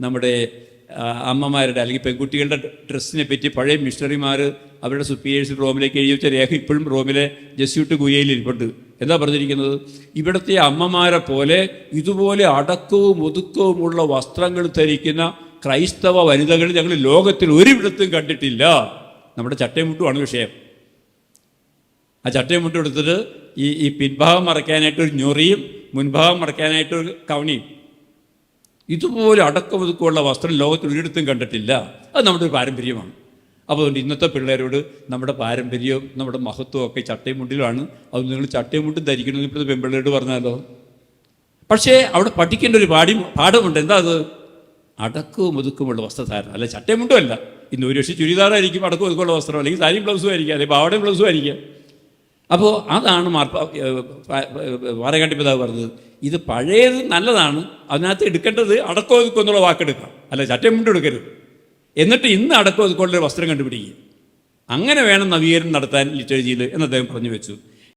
നമ്മുടെ അമ്മമാരുടെ അല്ലെങ്കിൽ പെൺകുട്ടികളുടെ ഡ്രസ്സിനെ പറ്റി പഴയ മിഷണറിമാർ അവരുടെ സുപ്പീരിയേഴ്സ് റോമിലേക്ക് എഴുതി വെച്ച രേഖ ഇപ്പോഴും റോമിലെ ജസ്യൂട്ട് ഗുയയിൽ ഇരിപ്പുണ്ട് എന്താ പറഞ്ഞിരിക്കുന്നത്? ഇവിടുത്തെ അമ്മമാരെ പോലെ ഇതുപോലെ അടക്കവും ഒതുക്കവുമുള്ള വസ്ത്രങ്ങൾ ധരിക്കുന്ന ക്രൈസ്തവ വനിതകൾ ഞങ്ങൾ ലോകത്തിൽ ഒരിടത്തും കണ്ടിട്ടില്ല. നമ്മുടെ ചട്ടയമുട്ടുമാണ് വിഷയം. ആ ചട്ടയമുട്ടെടുത്തിട്ട് ഈ ഈ പിൻഭാഗം മറയ്ക്കാനായിട്ട് ഒരു ഞൊറിയും മുൻഭാഗം മറയ്ക്കാനായിട്ട് ഒരു കവണിയും. ഇതുപോലെ അടക്കം ഒതുക്കമുള്ള വസ്ത്രം ലോകത്തിൽ ഒരിടത്തും കണ്ടിട്ടില്ല. അത് നമ്മുടെ ഒരു പാരമ്പര്യമാണ്. അപ്പോൾ അതുകൊണ്ട് ഇന്നത്തെ പിള്ളേരോട് നമ്മുടെ പാരമ്പര്യവും നമ്മുടെ മഹത്വവും ഒക്കെ ചട്ടയും മുണ്ടിലാണ് അത് നിങ്ങൾ ചട്ടയും മുണ്ടും ധരിക്കണമെന്ന് ഇപ്പോഴത്തെ പെൺപിള്ളേരോട് പറഞ്ഞാലോ? പക്ഷേ അവിടെ പഠിക്കേണ്ട ഒരു പാടി പാഠമുണ്ട്. എന്താ അത്? അടക്കവും ഒതുക്കുമുള്ള വസ്ത്രധാരണം. അല്ല ചട്ടയും മുണ്ടും അല്ല. ഇന്ന് ഒരു പക്ഷേ ചുരിദാറായിരിക്കും അടക്കം ഒതുക്കമുള്ള വസ്ത്രം. അല്ലെങ്കിൽ സാരിയും ബ്ലൗസും ആയിരിക്കാം അല്ലെങ്കിൽ പാവടയും ബ്ലൗസും ആയിരിക്കാം. അപ്പോൾ അതാണ് വാരകാട്ടി പിതാവ് പറഞ്ഞത്. ഇത് പഴയത് നല്ലതാണ് അതിനകത്ത് എടുക്കേണ്ടത് അടക്കം ഒതുക്കം എന്നുള്ള വാക്കെടുക്കാം. അല്ല ചട്ടയും മുണ്ട് എടുക്കരുത്. എന്നിട്ട് ഇന്ന് അടക്കം ഒതുക്കമുള്ള വസ്ത്രം കണ്ടുപിടിക്കുക. അങ്ങനെ വേണം നവീകരണം നടത്താൻ ലിറ്റേജിയിൽ എന്ന് അദ്ദേഹം പറഞ്ഞു വെച്ചു.